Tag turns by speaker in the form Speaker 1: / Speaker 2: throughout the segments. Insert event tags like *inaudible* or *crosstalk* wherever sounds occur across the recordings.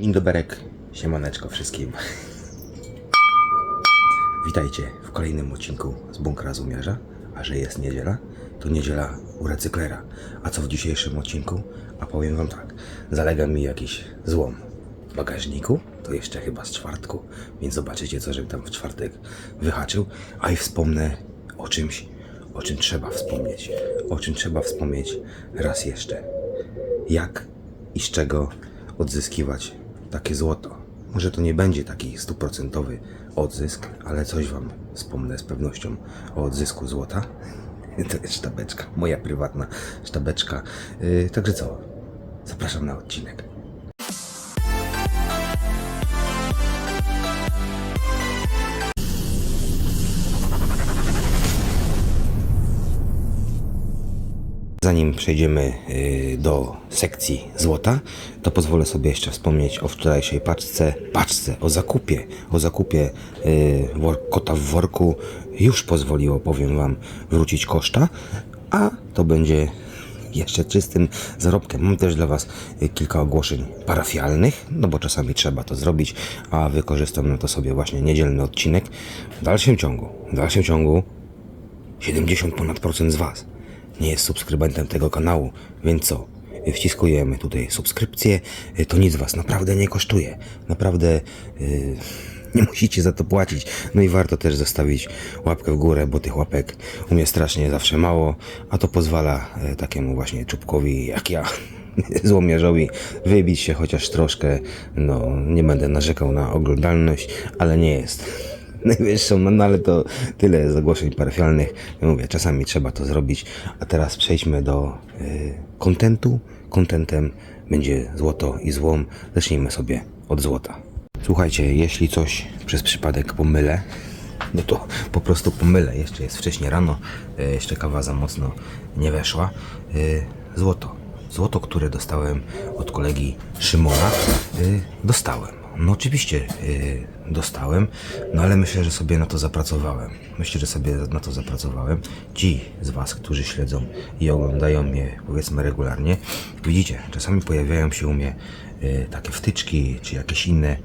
Speaker 1: Dzień doberek, siemaneczko wszystkim. Witajcie w kolejnym odcinku z Bunkra Zumiarza. A że jest niedziela, to niedziela u recyklera. A co w dzisiejszym odcinku? A powiem wam tak, zalega mi jakiś złom w bagażniku, to jeszcze chyba z czwartku, więc zobaczycie co, żebym tam w czwartek wyhaczył. A i wspomnę o czymś, o czym trzeba wspomnieć. O czym trzeba wspomnieć raz jeszcze jak i z czego odzyskiwać takie złoto. Może to nie będzie taki stuprocentowy odzysk, ale coś Wam wspomnę z pewnością o odzysku złota. *laughs* To jest sztabeczka, moja prywatna sztabeczka. Yy, także co? Zapraszam na odcinek. Zanim przejdziemy y, do sekcji złota, to pozwolę sobie jeszcze wspomnieć o wczorajszej paczce, paczce, o zakupie, o zakupie y, kota w worku. Już pozwoliło, powiem Wam, wrócić koszta, a to będzie jeszcze czystym zarobkiem. Mam też dla Was y, kilka ogłoszeń parafialnych, no bo czasami trzeba to zrobić, a wykorzystam na to sobie właśnie niedzielny odcinek. W dalszym ciągu, w dalszym ciągu 70 ponad procent z Was nie jest subskrybentem tego kanału, więc co? Wciskujemy tutaj subskrypcję, to nic Was naprawdę nie kosztuje. Naprawdę yy, nie musicie za to płacić. No i warto też zostawić łapkę w górę, bo tych łapek u mnie strasznie zawsze mało, a to pozwala e, takiemu właśnie czubkowi jak ja *laughs* złomiarzowi wybić się chociaż troszkę. No, nie będę narzekał na oglądalność, ale nie jest *laughs* najwyższą, no, no ale to tyle zagłoszeń parafialnych. Ja mówię, czasami trzeba to zrobić. A teraz przejdźmy do y, kontentu. Kontentem będzie złoto i złom. Zacznijmy sobie od złota. Słuchajcie, jeśli coś przez przypadek pomylę, no to po prostu pomylę. Jeszcze jest wcześnie rano, y, jeszcze kawa za mocno nie weszła. Y, złoto. Złoto, które dostałem od kolegi Szymona, y, dostałem. No oczywiście yy, dostałem, no ale myślę, że sobie na to zapracowałem. Myślę, że sobie na to zapracowałem. Ci z Was, którzy śledzą i oglądają mnie powiedzmy regularnie, widzicie, czasami pojawiają się u mnie yy, takie wtyczki czy jakieś inne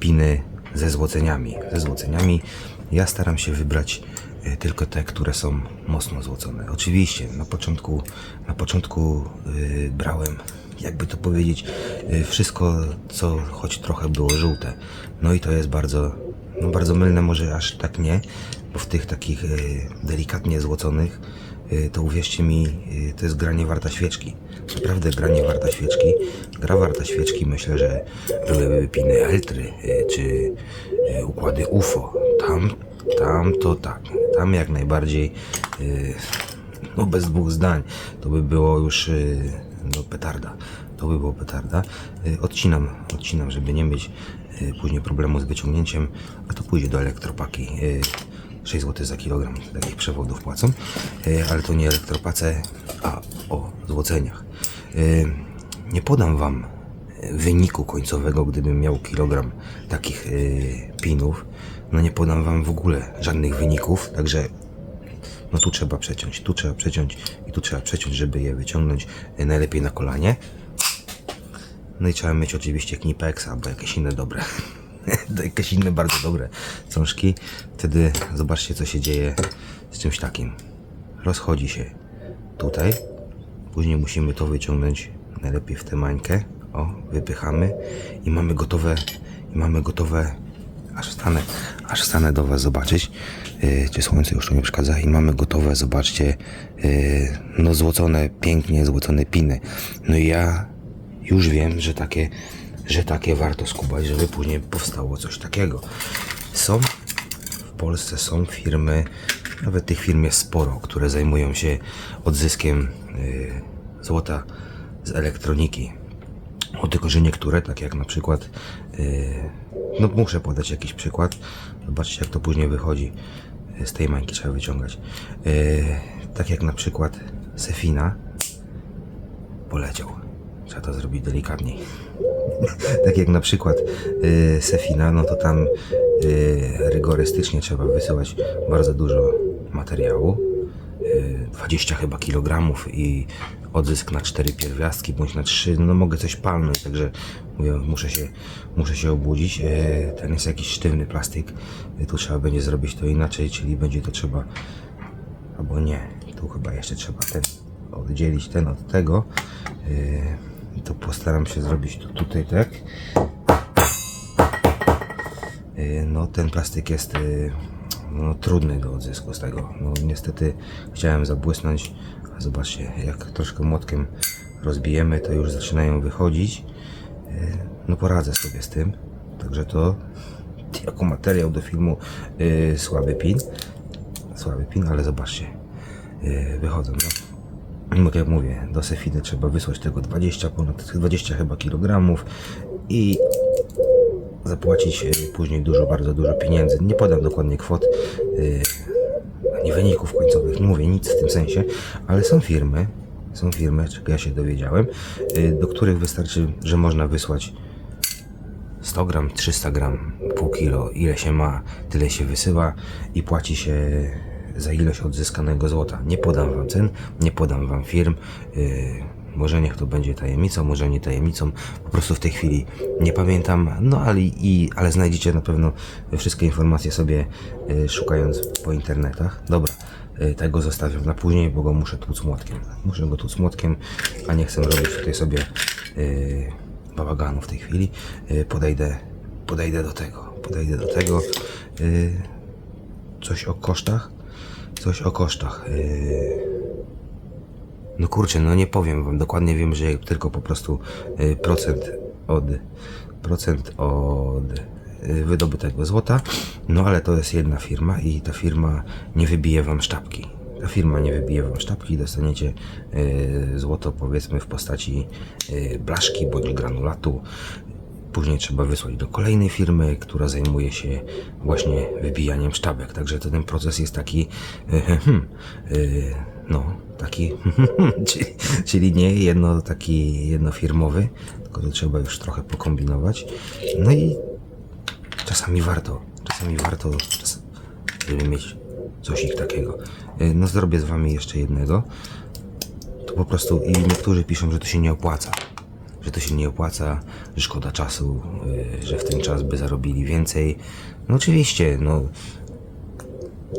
Speaker 1: piny ze złoceniami. Ze złoceniami ja staram się wybrać y, tylko te, które są mocno złocone. Oczywiście na początku, na początku yy, brałem jakby to powiedzieć, y, wszystko, co choć trochę było żółte. No i to jest bardzo, no bardzo mylne, może aż tak nie, bo w tych takich y, delikatnie złoconych, y, to uwierzcie mi, to jest granie warta świeczki. Naprawdę granie warta świeczki. Gra warta świeczki, myślę, że byłyby piny Eltry, czy układy UFO. Tam, tam to tak, tam jak najbardziej, no bez dwóch zdań, to by było już no petarda. To by było petarda. Y, Odcinam, odcinam, żeby nie mieć y, później problemu z wyciągnięciem, a to pójdzie do elektropaki. Y, 6 zł za kilogram takich przewodów płacą, Y, ale to nie elektropace, a o złoceniach. Y, Nie podam Wam wyniku końcowego, gdybym miał kilogram takich y, pinów. No nie podam Wam w ogóle żadnych wyników, także no tu trzeba przeciąć, tu trzeba przeciąć i tu trzeba przeciąć, żeby je wyciągnąć y, najlepiej na kolanie. No i trzeba mieć oczywiście Knipex albo jakieś inne dobre, *laughs* jakieś inne bardzo dobre cążki. Wtedy zobaczcie co się dzieje z czymś takim. Rozchodzi się tutaj, później musimy to wyciągnąć najlepiej w tę mańkę. O, wypychamy i mamy gotowe, i mamy gotowe aż wstanę, aż wstanę do Was zobaczyć, yy, czy słońce już tu nie przeszkadza i mamy gotowe, zobaczcie, yy, no złocone, pięknie złocone piny. No i ja już wiem, że takie, że takie warto skubać, żeby później powstało coś takiego. Są w Polsce są firmy, nawet tych firm jest sporo, które zajmują się odzyskiem yy, złota z elektroniki. O tylko, że niektóre, tak jak na przykład, yy, no muszę podać jakiś przykład. Zobaczcie, jak to później wychodzi. Yy, Z tej mańki trzeba wyciągać. Yy, tak jak na przykład Sefina poleciał. Trzeba to zrobić delikatniej. *laughs* tak jak na przykład yy, Sefina, no to tam yy, rygorystycznie trzeba wysyłać bardzo dużo materiału. Yy, 20 chyba kilogramów i odzysk na 4 pierwiastki bądź na 3, no mogę coś palnąć, także Mówię, muszę się, muszę się obudzić. E, ten jest jakiś sztywny plastyk. E, tu trzeba będzie zrobić to inaczej, czyli będzie to trzeba. Albo nie, tu chyba jeszcze trzeba ten oddzielić ten od tego. E, to postaram się zrobić to tutaj tak. No, ten plastyk jest no, trudny do odzysku z tego. No, niestety chciałem zabłysnąć, a zobaczcie, jak troszkę młotkiem rozbijemy, to już zaczynają wychodzić. E, No, poradzę sobie z tym. Także to jako materiał do filmu e, słaby pin. Słaby pin, ale zobaczcie, e, wychodzą. No. Tak jak mówię, do Sefiny trzeba wysłać tego 20, ponad 20 chyba kilogramów i zapłacić y, później dużo, bardzo dużo pieniędzy. Nie podam dokładnie kwot, y, ani wyników końcowych, nie mówię nic w tym sensie, ale są firmy, są firmy, czego ja się dowiedziałem, y, do których wystarczy, że można wysłać 100 gram, 300 gram, pół kilo, ile się ma, tyle się wysyła i płaci się za ilość odzyskanego złota. Nie podam wam cen, nie podam wam firm. Yy, może niech to będzie tajemnicą, może nie tajemnicą. Po prostu w tej chwili nie pamiętam. No ale, i, ale znajdziecie na pewno wszystkie informacje sobie yy, szukając po internetach. Dobra. yy, Tego zostawiam na później, bo go muszę tłuc młotkiem. Muszę go tłuc młotkiem, a nie chcę robić tutaj sobie yy, bałaganu w tej chwili. Yy, Podejdę, podejdę do tego. Podejdę do tego. Yy, Coś o kosztach? Coś o kosztach. Yy... No kurczę, no nie powiem wam. Dokładnie wiem, że tylko po prostu yy, procent od procent od yy, wydobytego złota. No ale to jest jedna firma i ta firma nie wybije wam sztabki. Ta firma nie wybije wam sztabki, dostaniecie yy, złoto powiedzmy w postaci blaszki bądź granulatu. Później trzeba wysłać do kolejnej firmy, która zajmuje się właśnie wybijaniem sztabek. Także ten proces jest taki, *laughs* hmm, no, taki, *laughs* czyli, nie jedno taki jednofirmowy, tylko to trzeba już trochę pokombinować. No i czasami warto, czasami warto, żeby mieć coś ich takiego. E, No zrobię z wami jeszcze jednego. To po prostu i niektórzy piszą, że to się nie opłaca że to się nie opłaca, że szkoda czasu, y, że w ten czas by zarobili więcej. No oczywiście, no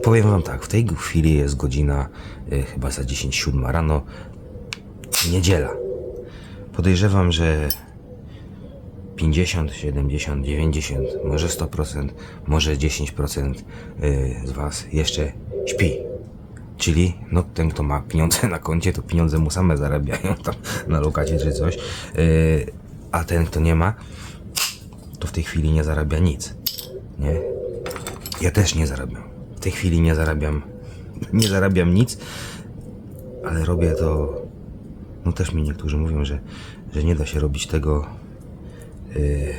Speaker 1: powiem wam tak, w tej chwili jest godzina y, chyba za 10.07 rano, niedziela. Podejrzewam, że 50, 70, 90, może 100%, może 10% y, z was jeszcze śpi. Czyli, no ten, kto ma pieniądze na koncie, to pieniądze mu same zarabiają *laughs* tam na lokacie czy coś. Yy, a ten, kto nie ma, to w tej chwili nie zarabia nic. Nie? Ja też nie zarabiam. Tej chwili nie zarabiam, nie zarabiam nic, ale robię to. No też mi niektórzy mówią, że, że nie da się robić tego. Yy,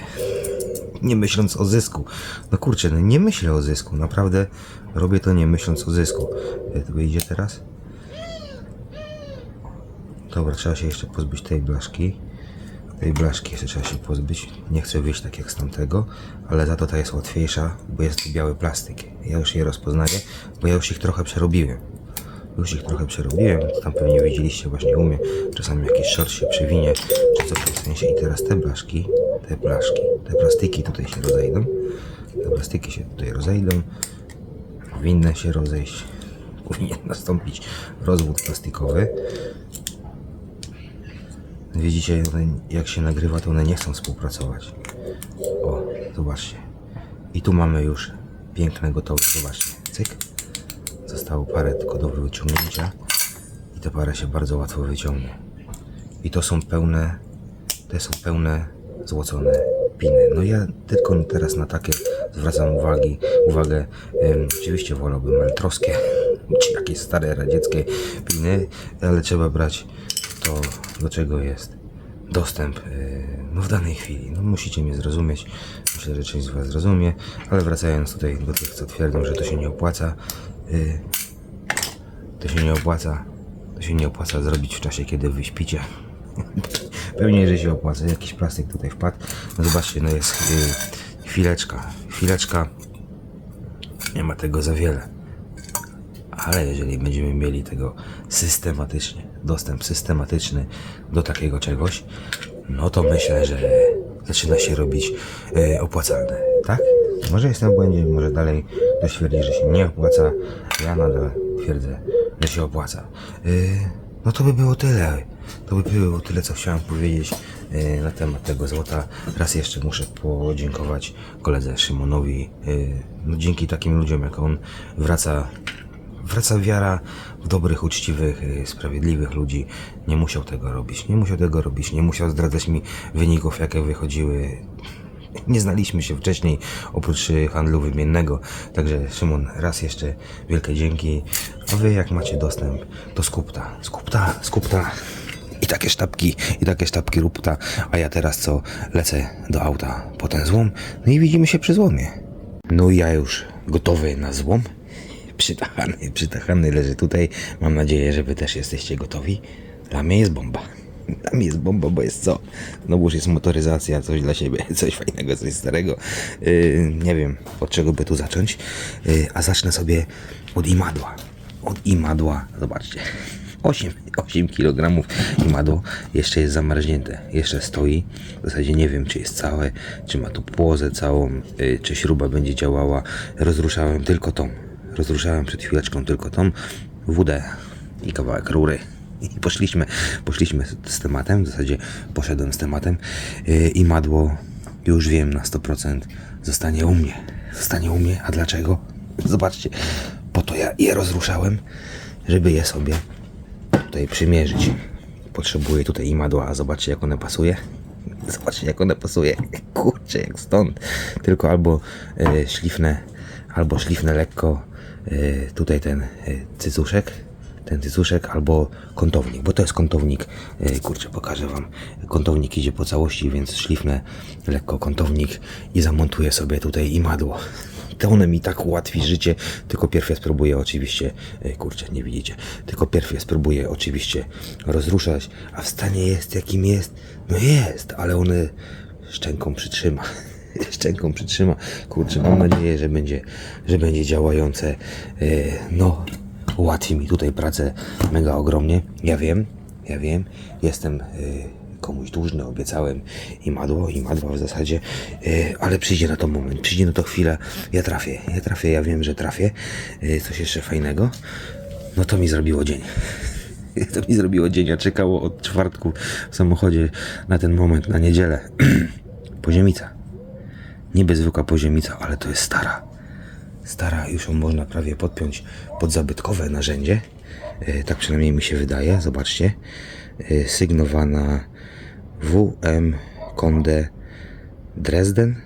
Speaker 1: nie myśląc o zysku. No kurczę, no nie myślę o zysku. Naprawdę robię to nie myśląc o zysku. Jak to wyjdzie teraz? Dobra, trzeba się jeszcze pozbyć tej blaszki. Tej blaszki jeszcze trzeba się pozbyć. Nie chcę wyjść tak jak z tamtego, ale za to ta jest łatwiejsza, bo jest biały plastyk. Ja już je rozpoznaję, bo ja już ich trochę przerobiłem. Już ich trochę przerobiłem, tam pewnie widzieliście właśnie u mnie. Czasami jakiś short się przewinie, czy coś w tym sensie. I teraz te blaszki, te blaszki, te plastiki tutaj się rozejdą. Te plastiki się tutaj rozejdą. Powinny się rozejść. Powinien nastąpić rozwód plastikowy. Widzicie, one, jak się nagrywa, to one nie chcą współpracować. O, zobaczcie. I tu mamy już piękne gotowe. Zobaczcie, cyk. Zostało parę tylko do wyciągnięcia i ta para się bardzo łatwo wyciągnie. I to są pełne, te są pełne złocone piny. No ja tylko teraz na takie zwracam uwagi, uwagę. Em, oczywiście wolałbym meltroskie, *laughs* czy jakieś stare radzieckie piny, ale trzeba brać to, do czego jest dostęp e, no, w danej chwili. No, musicie mnie zrozumieć. Myślę, że część z Was zrozumie, ale wracając tutaj do tych, co twierdzą, że to się nie opłaca, y, to się nie opłaca, to się nie opłaca zrobić w czasie, kiedy wy śpicie. *laughs* Pewnie, że się opłaca. Jakiś plastik tutaj wpadł. No zobaczcie, no jest y, chwileczka, chwileczka. Nie ma tego za wiele. Ale jeżeli będziemy mieli tego systematycznie, dostęp systematyczny do takiego czegoś, no to myślę, że zaczyna się robić e, opłacalne, tak? Może jestem w błędzie, może dalej ktoś twierdzi, że się nie opłaca. Ja nadal twierdzę, że się opłaca. E, no to by było tyle. To by było tyle, co chciałem powiedzieć e, na temat tego złota. Raz jeszcze muszę podziękować koledze Szymonowi. No dzięki takim ludziom jak on wraca wraca wiara w dobrych, uczciwych, y, sprawiedliwych ludzi. Nie musiał tego robić, nie musiał tego robić, nie musiał zdradzać mi wyników, jakie wychodziły. Nie znaliśmy się wcześniej, oprócz y, handlu wymiennego. Także Szymon, raz jeszcze wielkie dzięki. A wy jak macie dostęp, to skupta, skupta, skupta. I takie sztabki, i takie sztabki rupta. A ja teraz co, lecę do auta po ten złom. No i widzimy się przy złomie. No i ja już gotowy na złom. Przytachany, przytachany leży tutaj. Mam nadzieję, że wy też jesteście gotowi. Dla mnie jest bomba. *laughs* Dla mnie jest bomba, bo jest co? No już jest motoryzacja, coś dla siebie, *laughs* coś fajnego, coś starego. Yy, nie wiem, od czego by tu zacząć. Yy, a zacznę sobie od imadła. Od imadła, zobaczcie. 8, 8 kg imadło jeszcze jest zamarznięte, jeszcze stoi. W zasadzie nie wiem, czy jest całe, czy ma tu płozę całą, yy, czy śruba będzie działała. Rozruszałem tylko tą. Rozruszałem przed chwileczką tylko tą wódę i kawałek rury. I poszliśmy, poszliśmy z tematem, w zasadzie poszedłem z tematem yy, i madło, już wiem na 100%, zostanie u mnie. Zostanie u mnie, a dlaczego? Zobaczcie, po to ja je rozruszałem, żeby je sobie tutaj przymierzyć. Potrzebuję tutaj imadła, a zobaczcie jak one pasuje. *laughs* Zobaczcie jak one pasuje. Kurczę, jak stąd. Tylko albo e, szlifne, albo szlifne lekko tutaj ten e, cycuszek, ten cycuszek, albo kątownik, bo to jest kątownik. E, kurczę, pokażę wam. Kątownik idzie po całości, więc szlifne lekko kątownik i zamontuję sobie tutaj imadło. *laughs* To one mi tak ułatwi życie, tylko pierw ja spróbuję oczywiście, e, kurczę, nie widzicie, tylko pierw ja spróbuję oczywiście rozruszać, a w stanie jest jakim jest, no jest, ale one szczęką przytrzyma. *laughs* *laughs* Szczęką przytrzyma. Kurczę, mam nadzieję, że będzie, że będzie działające. E, No, ułatwi mi tutaj pracę mega ogromnie. Ja wiem, ja wiem, jestem e, komuś dłużny, obiecałem i madło, i madła w zasadzie, e, ale przyjdzie na to moment, przyjdzie na to chwila, ja trafię, ja trafię, ja wiem, że trafię. Coś jeszcze fajnego, no to mi zrobiło dzień. *laughs* To mi zrobiło dzień, ja czekało od czwartku w samochodzie na ten moment, na niedzielę. *clears throat* Poziemica. Niby zwykła poziomica, ale to jest stara. Stara, już ją można prawie podpiąć pod zabytkowe narzędzie. E, tak przynajmniej mi się wydaje. Zobaczcie. E, sygnowana WM Conde Dresden.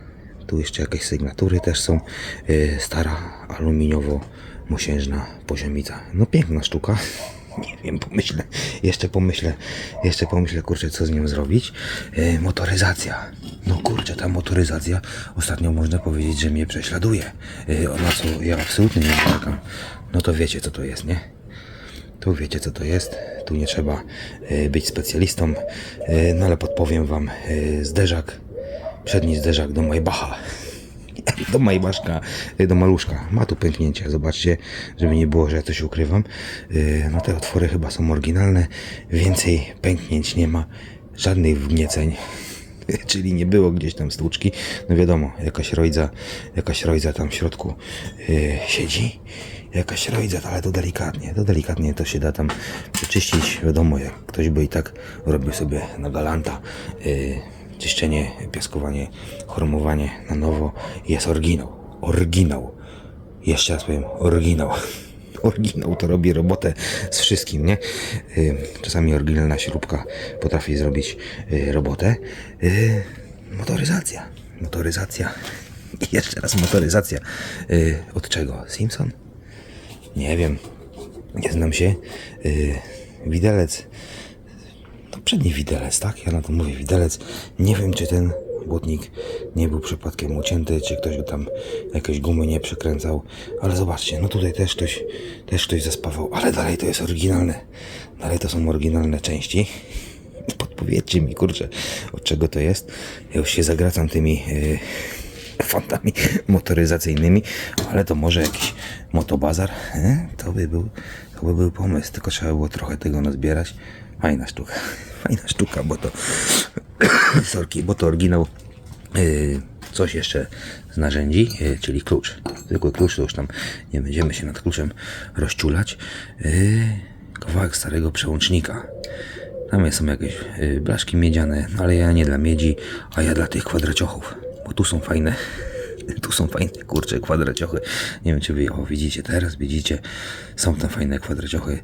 Speaker 1: Tu jeszcze jakieś sygnatury też są. E, stara aluminiowo-mosiężna poziomica. No piękna sztuka. *laughs* Nie wiem, pomyślę, jeszcze pomyślę, jeszcze pomyślę, kurczę, co z nią zrobić. Motoryzacja. No kurczę, ta motoryzacja ostatnio można powiedzieć, że mnie prześladuje. E, na co ja absolutnie nie narzekam. No to wiecie, co to jest, nie? Tu wiecie co to jest, tu nie trzeba e, być specjalistą, e, no ale podpowiem wam zderzak, przedni zderzak do Maybacha, *laughs* do Maybaszka, e, do maluszka, ma tu pęknięcie, zobaczcie, żeby nie było, że ja coś ukrywam, no te otwory chyba są oryginalne, więcej pęknięć nie ma, żadnych wgnieceń, *laughs* czyli nie było gdzieś tam stłuczki, no wiadomo, jakaś rojdza, jakaś rojdza tam w środku e, siedzi, jakaś rojdza, ale to delikatnie, to delikatnie to się da tam przeczyścić, wiadomo, jak ktoś by i tak robił sobie na galanta, y, czyszczenie, piaskowanie, chromowanie na nowo, jest oryginał, oryginał, jeszcze raz powiem, oryginał. Oryginał to robi robotę z wszystkim, nie? Y, Czasami oryginalna śrubka potrafi zrobić y, robotę. Y, Motoryzacja. Motoryzacja. I *laughs* jeszcze raz motoryzacja. Od czego? Simpson? Nie wiem. Nie znam się. Widelec. To przedni widelec, tak? Ja na to mówię widelec. Nie wiem, czy ten błotnik nie był przypadkiem ucięty, czy ktoś go tam jakieś gumy nie przykręcał. Ale zobaczcie, no tutaj też ktoś, też ktoś zaspawał. Ale dalej to jest oryginalne. Dalej to są oryginalne części. *laughs* Podpowiedzcie mi, kurczę, od czego to jest. Ja już się zagracam tymi yy, fantami motoryzacyjnymi, ale to może jakiś motobazar, e? to by był, to by był pomysł, tylko trzeba było trochę tego nazbierać. Fajna sztuka, *laughs* fajna sztuka, bo to *coughs* sorki, bo to oryginał Yy, coś jeszcze z narzędzi, yy, czyli klucz. Zwykły klucz, to już tam nie będziemy się nad kluczem rozciulać. Yy, kawałek starego przełącznika. Tam są jakieś yy, blaszki miedziane, no ale ja nie dla miedzi, a ja dla tych kwadraciochów, bo tu są fajne. *laughs* Tu są fajne, kurcze, kwadraciochy. Nie wiem, czy wy o, widzicie teraz, widzicie. Są tam fajne kwadraciochy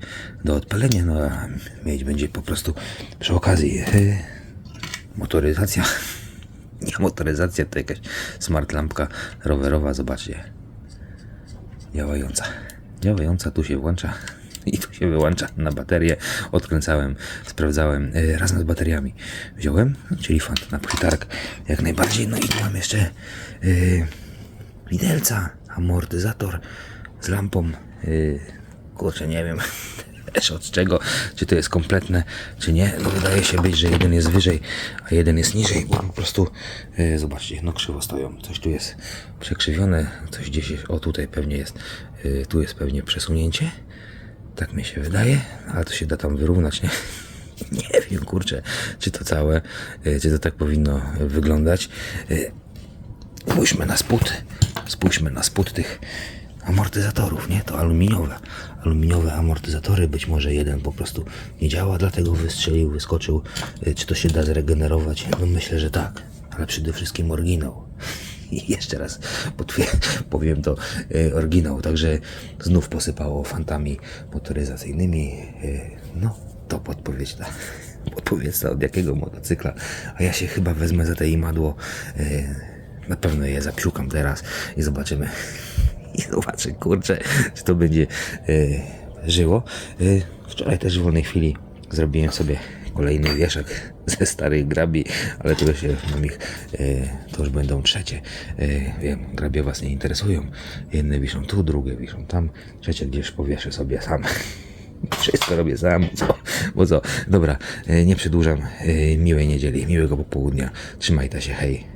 Speaker 1: do odpalenia, no a mieć będzie po prostu przy okazji yy, motoryzacja. *laughs* Nie motoryzacja, to jakaś smart lampka rowerowa, zobaczcie. Działająca. Działająca, tu się włącza *laughs* i tu się wyłącza na baterię. Odkręcałem, sprawdzałem e, razem z bateriami. Wziąłem, czyli fant na przytarg jak najbardziej. No i mam jeszcze e, widelca, amortyzator z lampą. E, kurczę, nie wiem *laughs* też od czego, czy to jest kompletne, czy nie. No wydaje się być, że jeden jest wyżej, a jeden jest niżej, bo po prostu e, zobaczcie, no krzywo stoją. Coś tu jest przekrzywione, coś gdzieś o tutaj pewnie jest, e, tu jest pewnie przesunięcie. Tak mi się wydaje, ale to się da tam wyrównać, nie? *laughs* Nie wiem, kurczę, czy to całe, e, czy to tak powinno wyglądać. E, Spójrzmy na spód, spójrzmy na spód tych amortyzatorów, nie? To aluminiowe, aluminiowe amortyzatory, być może jeden po prostu nie działa, dlatego wystrzelił, wyskoczył. Y, Czy to się da zregenerować? No myślę, że tak, ale przede wszystkim oryginał. *laughs* I jeszcze raz *laughs* powiem to, y, oryginał, także znów posypało fantami motoryzacyjnymi, y, no to podpowiedź na, *laughs* podpowiedź na od jakiego motocykla, a ja się chyba wezmę za te imadło, na pewno je zapsiukam teraz i zobaczymy. *laughs* I zobaczę, kurczę, czy to będzie e, żyło. E, wczoraj też w wolnej chwili zrobiłem sobie kolejny wieszak *laughs* ze starych grabi, ale to już mam ich, to już będą trzecie. E, wiem, grabie was nie interesują. Jedne wiszą tu, drugie wiszą tam, trzecie gdzieś powieszę sobie sam. *laughs* Wszystko robię sam, co? Bo co? Dobra, nie przedłużam. Miłej niedzieli, miłego popołudnia. Trzymajcie się, hej.